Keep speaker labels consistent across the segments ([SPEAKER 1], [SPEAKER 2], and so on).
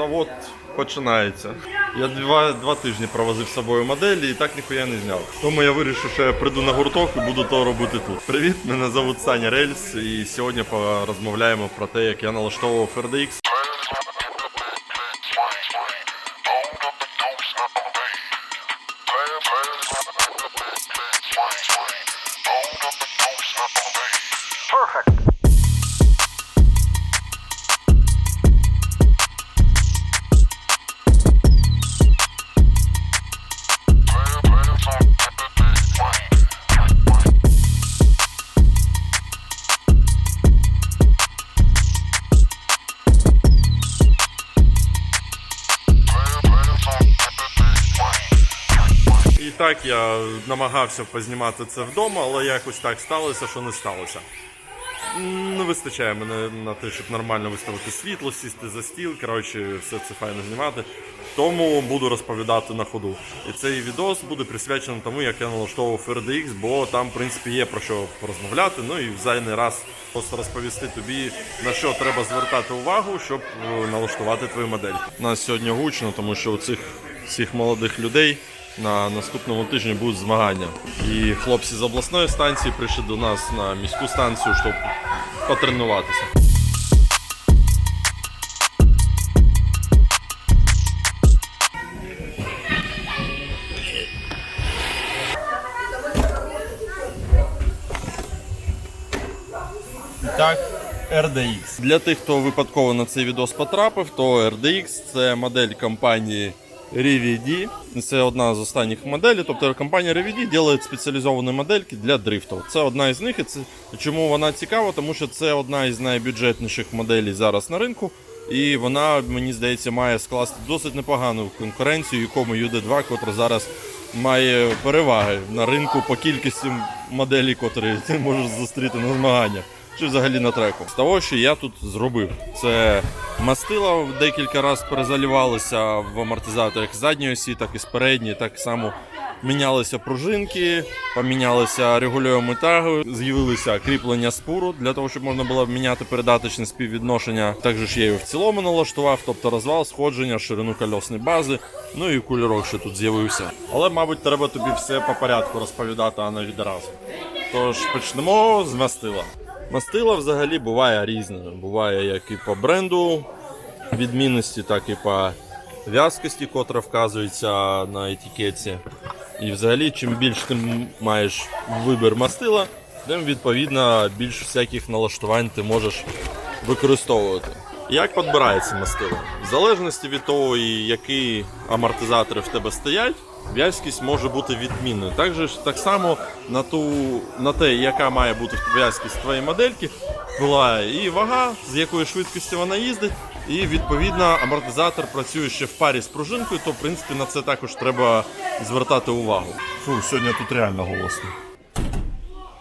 [SPEAKER 1] Завод починається. Я два, два тижні провозив з собою моделі і так ніхуя не зняв. Тому я вирішив, що я прийду на гурток і буду то робити тут. Привіт, мене звуть Саня Рельс, і сьогодні порозмовляємо про те, як я налаштовував RDX. Так я намагався познімати це вдома, але якось так сталося, що не сталося. Не вистачає мене на те, щоб нормально виставити світло, сісти за стіл, коротше, все це файно знімати. Тому буду розповідати на ходу. І цей відос буде присвячений тому, як я налаштовував RDX, бо там, в принципі, є про що порозмовляти. Ну і в раз просто розповісти тобі, на що треба звертати увагу, щоб е, налаштувати твою модель. У нас сьогодні гучно, тому що у цих всіх молодих людей на наступному тижні будуть змагання. І хлопці з обласної станції прийшли до нас на міську станцію, щоб потренуватися. Так, RDX. Для тих, хто випадково на цей відос потрапив, то RDX це модель компанії RVD. Це одна з останніх моделей. Тобто компанія RVD робить спеціалізовані модельки для дрифту. Це одна із них. І це чому вона цікава? Тому що це одна із найбюджетніших моделей зараз на ринку. І вона, мені здається, має скласти досить непогану конкуренцію, якому UD2, котра зараз має переваги на ринку по кількості моделей, котрі ти можеш зустріти на змаганнях чи взагалі на треку. З того, що я тут зробив, це мастила декілька разів перезалівалися в амортизаторах задньої осі, так і з передньої, так само мінялися пружинки, помінялися регульовими таги, з'явилися кріплення спуру для того, щоб можна було міняти передаточне співвідношення. Також я його в цілому налаштував, тобто розвал, сходження, ширину кольосної бази, ну і кольорок, що тут з'явився. Але, мабуть, треба тобі все по порядку розповідати, а не відразу. Тож почнемо з мастила. Мастила взагалі буває різне. Буває як і по бренду відмінності, так і по в'язкості, котра вказується на етикетці. І взагалі, чим більш ти маєш вибір мастила, тим відповідно більш всяких налаштувань ти можеш використовувати. Як підбирається мастило? В залежності від того, які амортизатори в тебе стоять, в'язкість може бути відмінною. Також так само на ту на те, яка має бути в'язкість твоєї модельки, була і вага, з якою швидкістю вона їздить, і відповідно амортизатор працює ще в парі з пружинкою, то в принципі на це також треба звертати увагу. Фу, сьогодні тут реально голосно.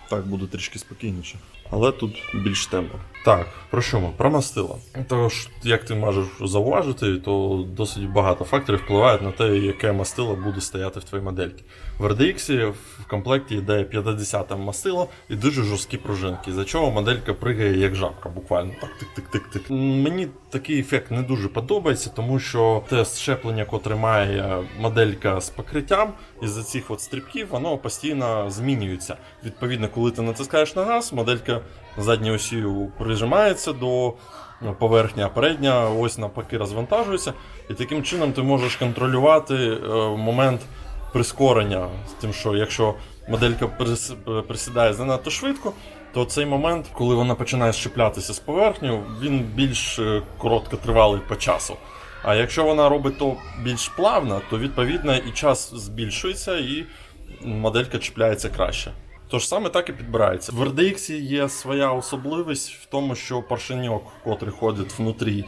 [SPEAKER 1] Так буде трішки спокійніше. Але тут більш темно. Так, про що ми? Про мастила. Тож, як ти можеш зауважити, то досить багато факторів впливають на те, яке мастило буде стояти в твоїй модельці. В RDX в комплекті йде 50 мастило і дуже жорсткі пружинки, за чого моделька пригає як жабка, буквально так тик-тик-тик-тик. Мені такий ефект не дуже подобається, тому що те щеплення, котре має моделька з покриттям, із-за цих от стрибків, воно постійно змінюється. Відповідно, коли ти натискаєш на газ, моделька задньою осію прижимається до ну, поверхні, а передня ось навпаки розвантажується. І таким чином ти можеш контролювати е, момент прискорення. З тим, що якщо моделька прис- присідає занадто швидко, то цей момент, коли вона починає щеплятися з поверхнею, він більш е, короткотривалий по часу. А якщо вона робить то більш плавно, то відповідно і час збільшується, і моделька чіпляється краще. Тож саме так і підбирається. В RDX є своя особливість в тому, що поршеньок, котрий ходить внутрі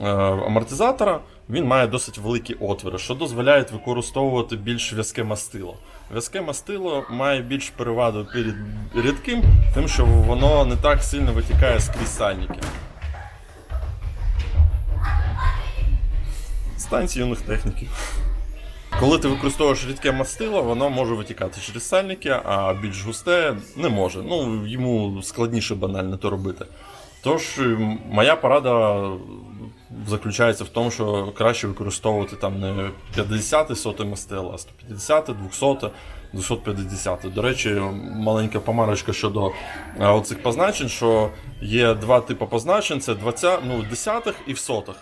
[SPEAKER 1] е, амортизатора, він має досить великі отвори, що дозволяє використовувати більш в'язке мастило. В'язке мастило має більш переваду перед рідким, тим, що воно не так сильно витікає скрізь сальники. Станції юних техніків. Коли ти використовуєш рідке мастило, воно може витікати через сальники, а більш густе не може. Ну, йому складніше банально то робити. Тож, моя порада заключається в тому, що краще використовувати там не 50 соти мастила, а 150, 200, 250. До речі, маленька помарочка щодо е, оцих позначень, що є два типи позначень: це 20, ну, десятих і в сотих.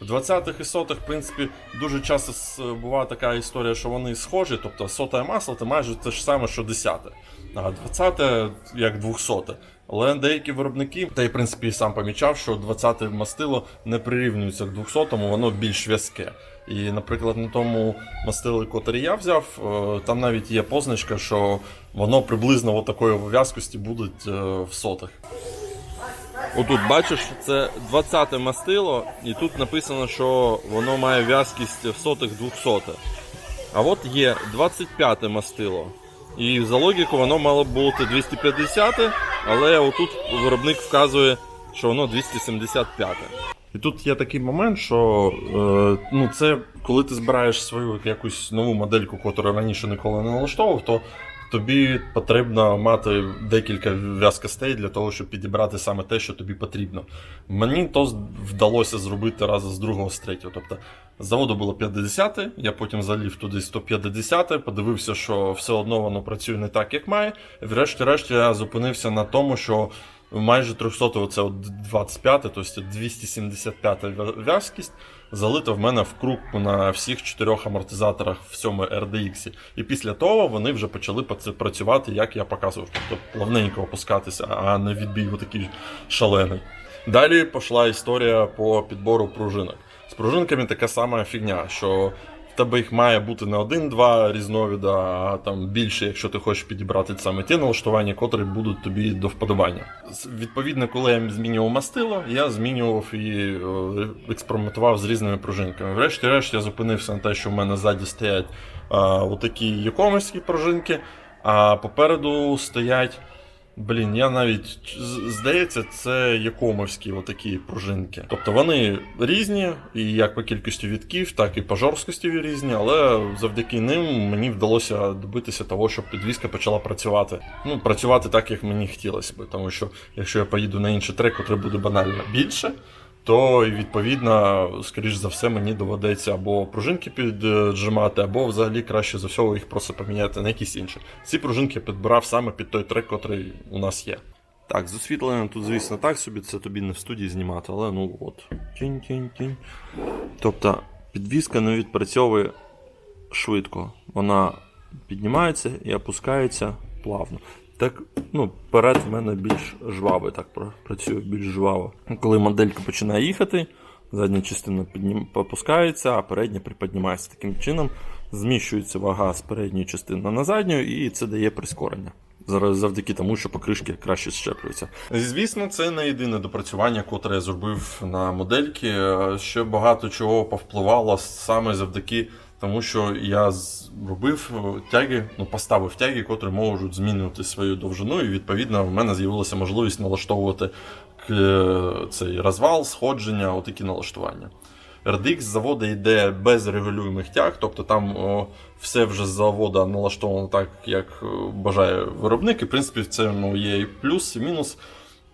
[SPEAKER 1] В 20-х і сотих, в принципі, дуже часто буває така історія, що вони схожі, тобто сота і масло це майже те ж саме, що десяте. А 20-те як 200. Але деякі виробники, та й в принципі сам помічав, що 20-те мастило не прирівнюється к 200, воно більш в'язке. І, наприклад, на тому мастилі, котрий я взяв, е, там навіть є позначка, що воно приблизно такої в'язкості буде е, в сотих. Отут бачиш, це 20 мастило, і тут написано, що воно має в'язкість в сотих 200. А от є 25 мастило. І за логіку воно мало б бути 250, але отут виробник вказує, що воно 275. І тут є такий момент, що е, ну, це коли ти збираєш свою якусь нову модельку, яку раніше ніколи не налаштовував, то тобі потрібно мати декілька в'язкостей для того, щоб підібрати саме те, що тобі потрібно. Мені то вдалося зробити разом з другого, з третього. Тобто заводу було 50, я потім залів туди 150, подивився, що все одно воно працює не так, як має. Врешті-решт я зупинився на тому, що майже 300 це от 25, тобто 275 в'я- в'язкість залита в мене в круг на всіх чотирьох амортизаторах в цьому RDX. І після того вони вже почали працювати, як я показував. Тобто плавненько опускатися, а не відбій такий шалений. Далі пішла історія по підбору пружинок. З пружинками така сама фігня, що тебе їх має бути не один-два різновида, а там більше, якщо ти хочеш підібрати саме ті налаштування, котрі будуть тобі до вподобання. Відповідно, коли я змінював мастило, я змінював і е, експериментував з різними пружинками. Врешті-решт я зупинився на те, що в мене ззаді стоять е, отакі якомовські пружинки, а попереду стоять. Блін, я навіть здається, це якомовські отакі пружинки. Тобто вони різні, і як по кількості відків, так і по жорсткості різні, але завдяки ним мені вдалося добитися того, щоб підвізка почала працювати. Ну, працювати так, як мені хотілося би. Тому що якщо я поїду на інший трек, котрий буде банально більше, то відповідно, скоріш за все, мені доведеться або пружинки піджимати, або взагалі краще за всього їх просто поміняти на якісь інші. Ці пружинки я підбирав саме під той трек, який у нас є. Так, з освітленням тут, звісно, так собі, це тобі не в студії знімати, але ну от. Тінь-тінь-тінь. Тобто підвіска не відпрацьовує швидко. Вона піднімається і опускається плавно. Так, ну, перед в мене більш жвавий, так працює більш жваво. Коли моделька починає їхати, задня частина піднім... опускається, а передня приподнімається. Таким чином зміщується вага з передньої частини на задню, і це дає прискорення. Зараз завдяки тому, що покришки краще щеплюються. Звісно, це не єдине допрацювання, котре я зробив на модельки. Е, Ще багато чого повпливало саме завдяки тому, що я зробив е, тяги, ну поставив тяги, котрі можуть змінювати свою довжину, і відповідно в мене з'явилася можливість налаштовувати цей розвал, сходження, отакі налаштування. RDX з заводу йде без регулюємих тяг, тобто там о, все вже з заводу налаштовано так, як е, бажає виробник. І в принципі це ну, є і плюс, і мінус.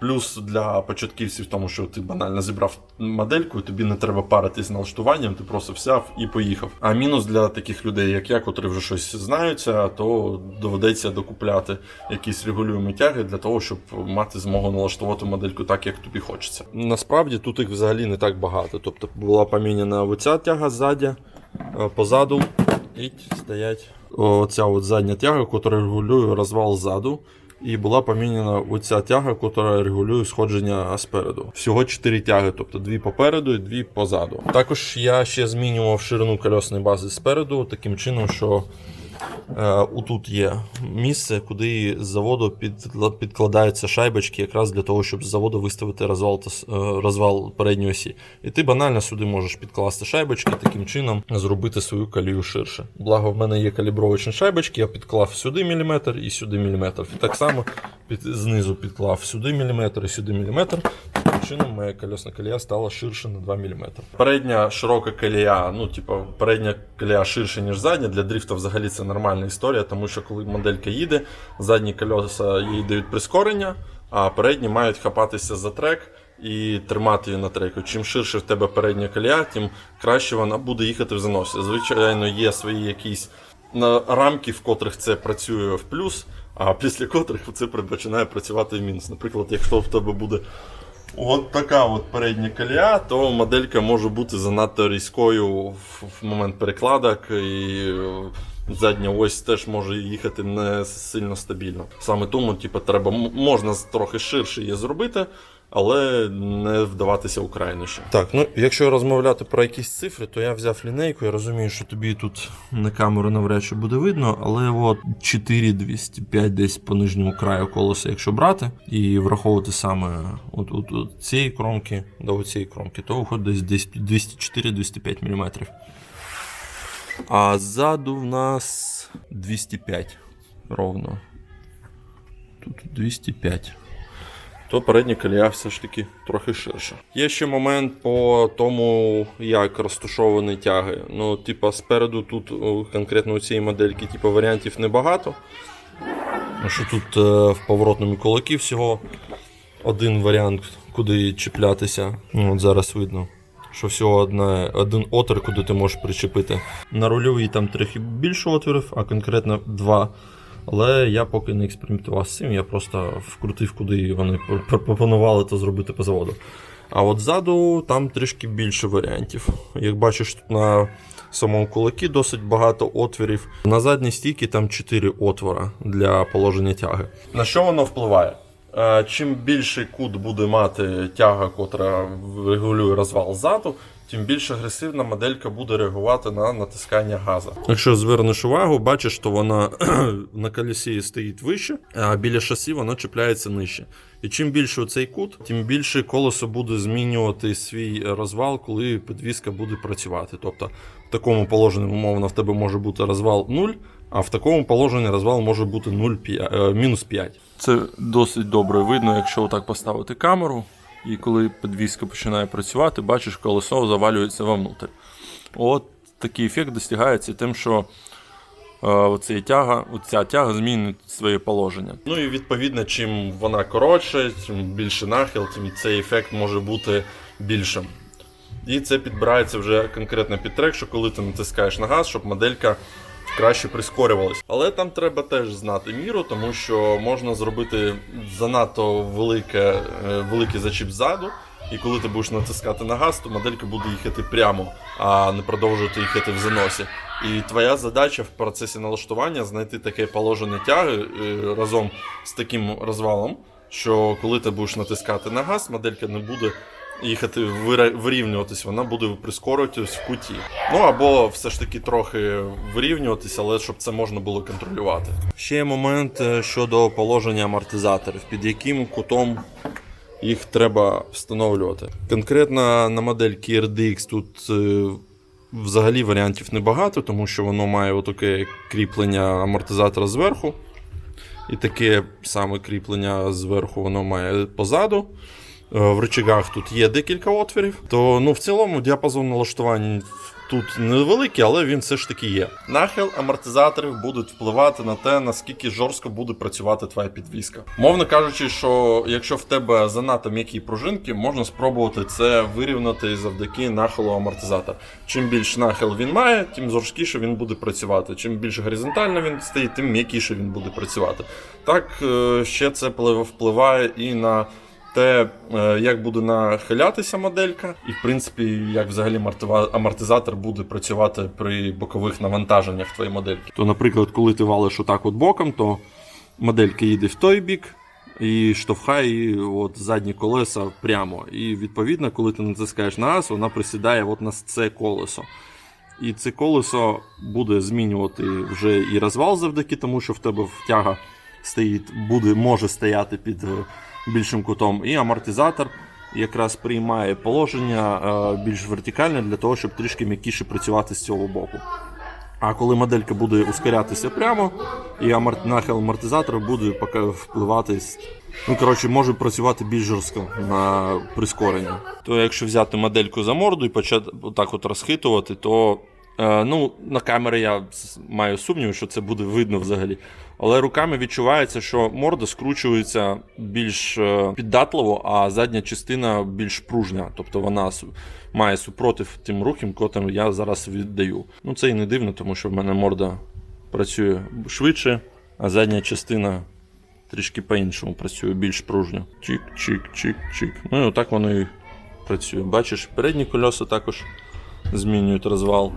[SPEAKER 1] Плюс для початківців, тому що ти банально зібрав модельку, тобі не треба паритись з налаштуванням, ти просто взяв і поїхав. А мінус для таких людей, як я, котрі вже щось знаються, то доведеться докупляти якісь регулюємі тяги для того, щоб мати змогу налаштувати модельку так, як тобі хочеться. Насправді тут їх взагалі не так багато. Тобто була поміняна оця тяга ззаді, е, позаду і стоять оця от задня тяга, яка регулює розвал ззаду. І була помінена оця тяга, яка регулює сходження спереду. Всього 4 тяги, тобто дві попереду і дві позаду. Також я ще змінював ширину кольосної бази спереду, таким чином, що отут є місце, куди з заводу підкладаються шайбочки, якраз для того, щоб з заводу виставити розвал, е, розвал передньої осі. І ти банально сюди можеш підкласти шайбочки, таким чином зробити свою колію ширше. Благо, в мене є калібровочні шайбочки, я підклав сюди міліметр і сюди міліметр. І так само під, знизу підклав сюди міліметр і сюди міліметр. Таким чином моя колесна колія стала ширше на 2 мм. Передня широка колія, ну, типу, передня колія ширше, ніж задня. Для дрифта взагалі це нормальна історія, тому що коли моделька їде, задні колеса їй дають прискорення, а передні мають хапатися за трек і тримати її на треку. Чим ширше в тебе передня колія, тим краще вона буде їхати в заносі. Звичайно, є свої якісь рамки, в котрих це працює в плюс, а після котрих це починає працювати в мінус. Наприклад, якщо в тебе буде от така от передня колія, то моделька може бути занадто різкою в, момент перекладок, і задня ось теж може їхати не сильно стабільно. Саме тому, типу, треба можна трохи ширше її зробити. Але не вдаватися у крайнощі. Так, ну якщо розмовляти про якісь цифри, то я взяв лінейку. Я розумію, що тобі тут на камеру навряд чи буде видно, але от 4205 десь по нижньому краю колеса, якщо брати, і враховувати саме от, от, от цієї кромки до цієї кромки, то виходить десь 204-205 мм. А ззаду в нас 205 ровно. Тут 205 то передня колія все ж таки трохи ширша. Є ще момент по тому, як розташовані тяги. Ну, типа, спереду тут конкретно у цієї модельки, типа, варіантів небагато. Ну, Що тут е, в поворотному кулакі всього один варіант, куди чіплятися. Ну, от зараз видно. Що всього одна, один отвір, куди ти можеш причепити. На рульовій там трохи більше отворів, а конкретно два. Але я поки не експериментував з цим, я просто вкрутив, куди вони пропонували то зробити по заводу. А от ззаду там трішки більше варіантів. Як бачиш, тут на самому кулакі досить багато отворів. На задній стійці там 4 отвора для положення тяги. На що воно впливає? Е, Чим більший кут буде мати тяга, котра регулює розвал ззаду, тим більш агресивна моделька буде реагувати на натискання газу. Якщо звернеш увагу, бачиш, що вона на колесі стоїть вище, а біля шасі воно чіпляється нижче. І чим більше цей кут, тим більше колесо буде змінювати свій розвал, коли підвіска буде працювати. Тобто в такому положенні, умовно, в тебе може бути розвал 0, а в такому положенні розвал може бути 0, е, мінус 5. Це досить добре видно, якщо отак поставити камеру. І коли підвіска починає працювати, бачиш, колесо завалюється вовнутрь. От такий ефект досягається тим, що е, оця тяга, оця тяга змінює своє положення. Ну і відповідно, чим вона коротша, чим більше нахил, тим цей ефект може бути більшим. І це підбирається вже конкретно під трек, що коли ти натискаєш на газ, щоб моделька краще прискорювалась. Але там треба теж знати міру, тому що можна зробити занадто велике, е, великий зачіп ззаду. І коли ти будеш натискати на газ, то моделька буде їхати прямо, а не продовжувати їхати в заносі. І твоя задача в процесі налаштування знайти таке положення тяги е, разом з таким розвалом, що коли ти будеш натискати на газ, моделька не буде їхати вирівнюватись, вона буде прискорюватись в куті. Ну або все ж таки трохи вирівнюватись, але щоб це можна було контролювати. Ще є момент е, щодо положення амортизаторів, під яким кутом їх треба встановлювати. Конкретно на модельки RDX тут е, взагалі варіантів небагато, тому що воно має отаке кріплення амортизатора зверху. І таке саме кріплення зверху воно має позаду. Е, В рычагах тут є декілька отворів. То ну, в цілому діапазон налаштувань тут невеликий, але він все ж таки є. Нахил амортизаторів будуть впливати на те, наскільки жорстко буде працювати твоя підвіска. Мовно кажучи, що якщо в тебе занадто м'які пружинки, можна спробувати це вирівняти завдяки нахилу амортизатора. Чим більш нахил він має, тим жорсткіше він буде працювати. Чим більш горизонтально він стоїть, тим м'якіше він буде працювати. Так е, ще це вплив- впливає і на те, е, як буде нахилятися моделька, і в принципі, як взагалі амортизатор буде працювати при бокових навантаженнях твоєї модельки. То, наприклад, коли ти валиш отак от боком, то моделька їде в той бік. І штовхає от задні колеса прямо. І відповідно, коли ти натискаєш на газ, вона присідає от на це колесо. І це колесо буде змінювати вже і розвал завдяки тому, що в тебе втяга стоїть, буде, може стояти під е, більшим кутом. І амортизатор якраз приймає положення е, більш вертикальне для того, щоб трішки м'якіше працювати з цього боку. А коли моделька буде ускорятися прямо, і нахил амортизатора буде поки впливати. Ну, коротше, може працювати більш жорстко на прискорення. То якщо взяти модельку за морду і почати так от розхитувати, то Е, ну, на камери я маю сумнів, що це буде видно взагалі. Але руками відчувається, що морда скручується більш е, піддатливо, а задня частина більш пружня. Тобто вона має супротив тим рухам, котрим я зараз віддаю. Ну це і не дивно, тому що в мене морда працює швидше, а задня частина трішки по-іншому працює, більш пружньо. Чик, чик, чик, чик. Ну і отак воно і працює. Бачиш, передні кольоса також змінюють розвал.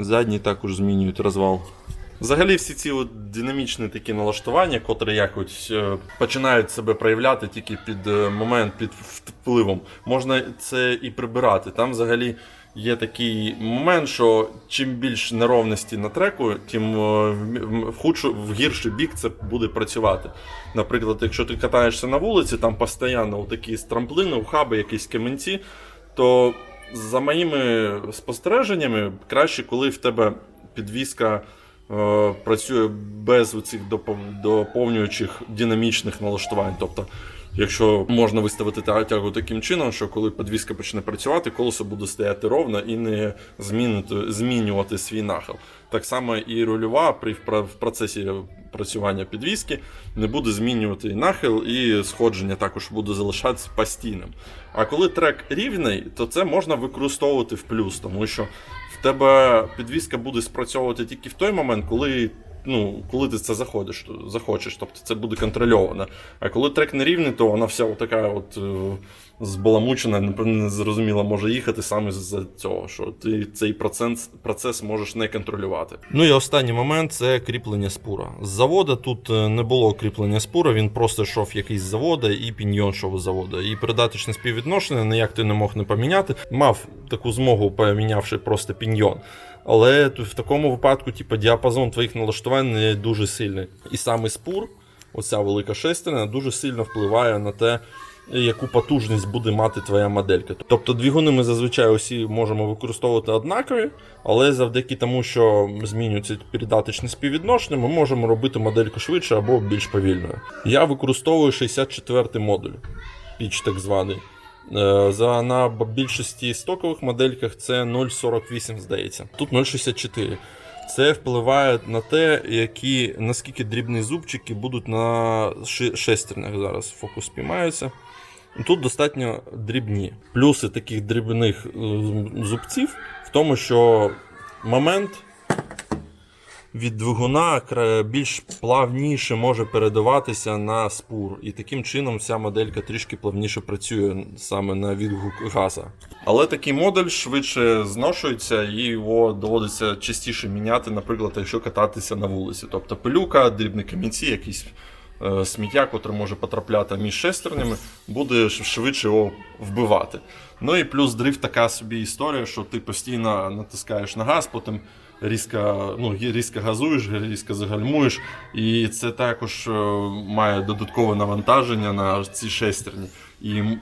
[SPEAKER 1] Задні також змінюють розвал. Взагалі, всі ці от динамічні такі налаштування, котрі якось е, починають себе проявляти тільки під е, момент, під впливом, можна це і прибирати. Там взагалі є такий момент, що чим більш неровності на треку, тим е, в- в худшу, в гірший бік це буде працювати. Наприклад, якщо ти катаєшся на вулиці, там постійно такі страмплини, ухаби, якісь камінці, то за моїми спостереженнями, краще, коли в тебе підвіска е, працює без оцих доповнюючих динамічних налаштувань. Тобто, якщо можна виставити тягу таким чином, що коли підвіска почне працювати, колесо буде стояти ровно і не змінити, змінювати свій нахил. Так само і рульова при в процесі працювання підвіски не буде змінювати і нахил, і сходження також буде залишатися постійним. А коли трек рівний, то це можна використовувати в плюс, тому що в тебе підвіска буде спрацьовувати тільки в той момент, коли. Ну, коли ти це заходиш, то- захочеш, тобто це буде контрольовано. А коли трек нерівний, то вона вся така от е, збаламучена, не зрозуміла може їхати саме з-за цього, що ти цей процес, процес можеш не контролювати. Ну і останній момент це кріплення спура. З завода тут е, не було кріплення спура, він просто йшов якийсь з завода і піньйон йшов з завода. І передаточне співвідношення ніяк ти не мог не поміняти. Мав таку змогу, помінявши просто піньйон. Але в такому випадку, типу, діапазон твоїх налаштувань не дуже сильний. І саме спур, оця велика шестерня, дуже сильно впливає на те, яку потужність буде мати твоя моделька. Тобто двигуни ми зазвичай усі можемо використовувати однакові, але завдяки тому, що змінюється передаточне співвідношення, ми можемо робити модельку швидше або більш повільною. Я використовую 64 модуль, піч так званий. Е, За на більшості стокових модельках це 0,48, здається. Тут 0,64. Це впливає на те, які, наскільки дрібні зубчики будуть на шестернях зараз. Фокус спіймається. Тут достатньо дрібні. Плюси таких дрібних е, зубців в тому, що момент від двигуна більш плавніше може передаватися на спур, і таким чином вся моделька трішки плавніше працює саме на відгук газа. Але такий модуль швидше зношується і його доводиться частіше міняти, наприклад, якщо кататися на вулиці. Тобто пилюка, дрібні камінці, якісь е, сміття, котре може потрапляти між шестернями, буде швидше його вбивати. Ну і плюс дрифт така собі історія, що ти постійно натискаєш на газ, потім різко, ну, різко газуєш, різко загальмуєш, і це також е, має додаткове навантаження на ці шестерні. І е,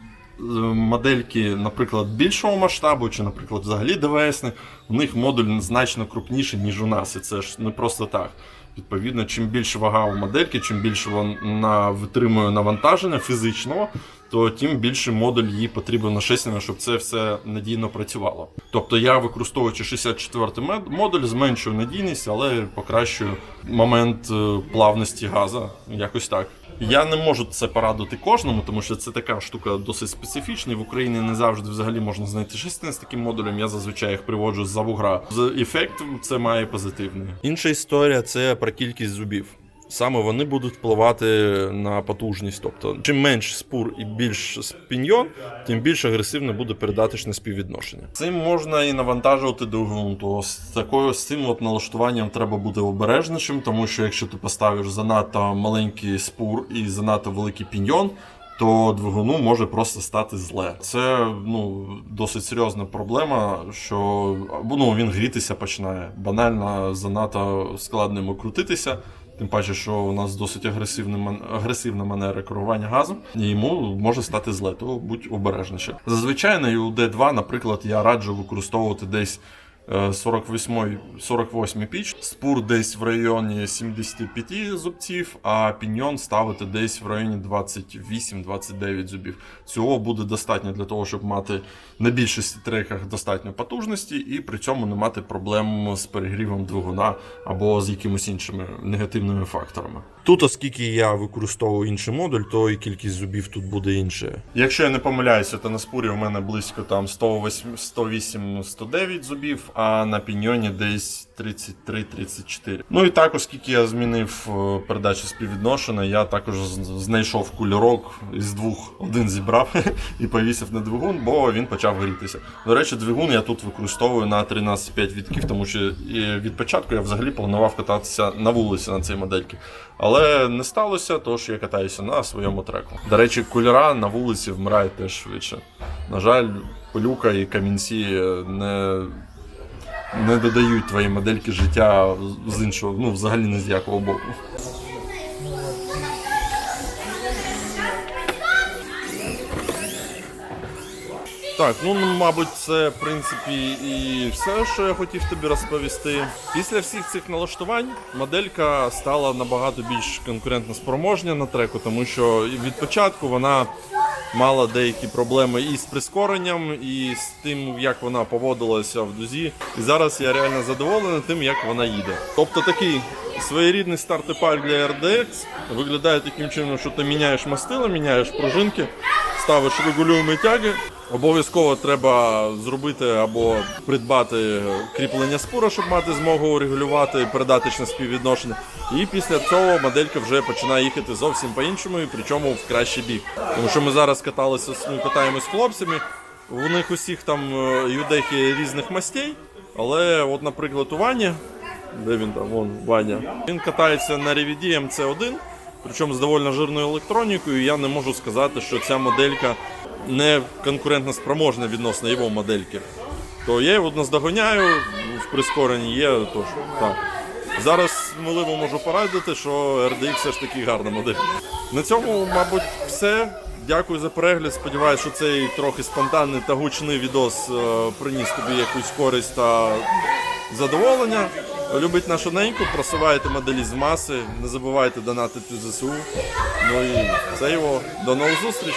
[SPEAKER 1] модельки, наприклад, більшого масштабу, чи, наприклад, взагалі ДВС, у них модуль значно крупніший, ніж у нас. І це ж не просто так. Відповідно, чим більше вага у модельки, чим більше вона витримує навантаження фізичного, то тим більше модуль їй на шестерня, щоб це все надійно працювало. Тобто я, використовуючи 64-й модуль, зменшую надійність, але покращую момент е, плавності газа. Якось так. Я не можу це порадити кожному, тому що це така штука досить специфічна. і В Україні не завжди взагалі можна знайти шестерня з таким модулем. Я зазвичай їх приводжу з-за вугра. З ефектом це має позитивний. Інша історія це про кількість зубів. Саме вони будуть впливати на потужність. Тобто, чим менш спур і більш спіньйон, тим більш агресивне буде передаточне співвідношення. Цим можна і навантажувати двигун. То з такою з цим от налаштуванням треба бути обережнішим, тому що якщо ти поставиш занадто маленький спур і занадто великий піньйон. То двигуну може просто стати зле. Це ну досить серйозна проблема, що ну, він грітися починає. Банально занадто складно йому крутитися. Тим паче, що у нас досить агресивна, агресивна манера керування газом, і йому може стати зле, то будь обережніше. Зазвичай на UD2, наприклад, я раджу використовувати десь 48, 48 піч, спур десь в районі 75 зубців, а піньйон ставити десь в районі 28-29 зубів. Цього буде достатньо для того, щоб мати на більшості треках достатньо потужності і при цьому не мати проблем з перегрівом двигуна або з якимись іншими негативними факторами. Тут, оскільки я використовую інший модуль, то і кількість зубів тут буде інша. Якщо я не помиляюся, то на спурі у мене близько там 108-109 зубів, а на піньйоні десь 33-34. Ну і так, оскільки я змінив е, передачу співвідношення, я також знайшов кульорок із двох один зібрав і повісив на двигун, бо він почав грітися. До речі, двигун я тут використовую на 13,5 відків, тому що від початку я взагалі планував кататися на вулиці на цій модельці. Але не сталося, тож я катаюся на своєму треку. До речі, кольора на вулиці вмирають теж швидше. На жаль, пилюка і камінці е, не, не додають твоїй модельки життя з іншого, ну взагалі не з якого боку. Так, ну мабуть, це в принципі і все, що я хотів тобі розповісти. Після всіх цих налаштувань моделька стала набагато більш конкурентно спроможня на треку, тому що від початку вона мала деякі проблеми і з прискоренням, і з тим, як вона поводилася в дузі. І зараз я реально задоволений тим, як вона їде. Тобто такий своєрідний стартепаль для RDX виглядає таким чином, що ти міняєш мастила, міняєш пружинки, ставиш регулюємі тяги. Обов'язково треба зробити або придбати кріплення спура, щоб мати змогу регулювати передаточне співвідношення. І після цього моделька вже починає їхати зовсім по-іншому, і причому в кращий бік. Тому що ми зараз каталися, ну, катаємось з хлопцями. У них усіх там е, юдехи різних мастей. Але, от, наприклад, у Вані, де він там, вон Ваня, він катається на Revidi MC1, причому з доволі жирною електронікою. і Я не можу сказати, що ця моделька не конкурентно спроможна відносно його модельки. То я його наздоганяю в прискоренні є, тож так. Зараз сміливо можу порадити, що RDX все ж таки гарна модель. На цьому, мабуть, все. Дякую за перегляд. Сподіваюся, що цей трохи спонтанний та гучний відос е, приніс тобі якусь користь та задоволення. Любіть нашу неньку, просувайте моделі з маси, не забувайте донатити ЗСУ. Ну і це його. До нових зустріч!